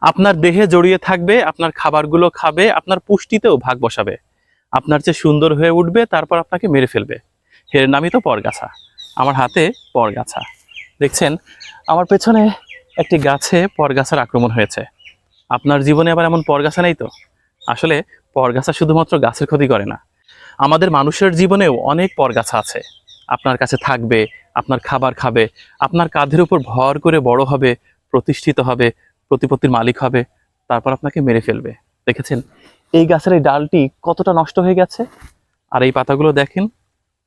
আপনার দেহে জড়িয়ে থাকবে, আপনার খাবারগুলো খাবে, আপনার পুষ্টিতেও ভাগ বসাবে। আপনার চেয়ে সুন্দর হয়ে উঠবে, তারপর আপনাকে মেরে ফেলবে। এর নামই তো পরগাছা। আমার হাতে পরগাছা। দেখছেন, আমার পেছনে একটি গাছে পরগাছার আক্রমণ হয়েছে। আপনার জীবনে আবার এমন পরগাছা নেই তো? আসলে পরগাছা শুধুমাত্র গাছের ক্ষতি করে না। আমাদের মানুষের জীবনেও অনেক পরগাছা আছে। আপনার কাছে থাকবে, আপনার খাবার খাবে, আপনার কাঁধের উপর ভর করে বড় হবে, প্রতিষ্ঠিত হবে প্রতিপত্তির মালিক হবে, তারপর আপনাকে মেরে ফেলবে। দেখেছেন? এই গাছের এই ডালটি কতটা নষ্ট হয়ে গেছে? আর এই পাতাগুলো দেখেন,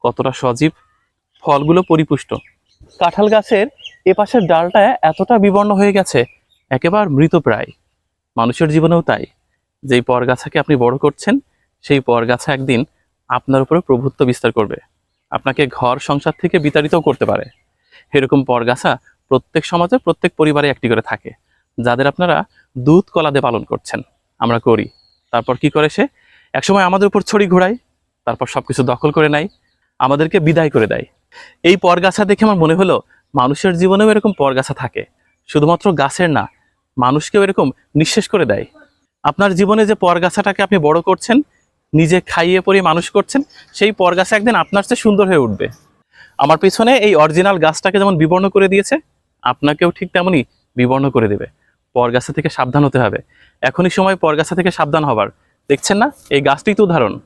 কতটা সজীব, ফলগুলো পরিপুষ্ট। কাঁঠাল গাছের এপাশের ডালটা এতটা বিবর্ণ হয়ে গেছে, একেবারে মৃতপ্রায় মানুষের জীবনেও তাই। যেই পরগাছাকে আপনি বড় করছেন, সেই পরগাছা একদিন আপনার উপরে প্রভুত্ব বিস্তার করবে। আপনাকে ঘর সংসার থেকে বিতাড়িতও করতে পারে। এরকম পরগাছা প্রত্যেক সমাজে, প্রত্যেক পরিবারে একটি করে থাকে। যাদের আপনারা দুধ কলাদে পালন করছেন, আমরা করি। তারপর কি করে সে? একসময় আমাদের উপর ছড়ি ঘোরায়, তারপর সবকিছু দখল করে নেয়, আমাদেরকে বিদায় করে দেয়। এই পরগাছা দেখে আমার মনে হলো, মানুষের জীবনেও এরকম পরগাছা থাকে। শুধুমাত্র গাছের না, মানুষকেও এরকম নিঃশেষ করে দেয়। আপনার জীবনে যে পরগাছাটাকে আপনি বড় করছেন, নিজে খাইয়ে পরিয়ে মানুষ করছেন, সেই পরগাছা একদিন আপনার চেয়ে সুন্দর হয়ে উঠবে। আমার পিছনে এই অরিজিনাল গাছটাকে যেমন বিবর্ণ করে দিয়েছে, আপনাকেও ঠিক তেমনই বিবর্ণ করে দেবে। পরগাছা থেকে সাবধান হতে হবে। এখনই সময় পরগাছা থেকে সাবধান হবার। দেখছেন না? এই গাছটি তো উদাহরণ।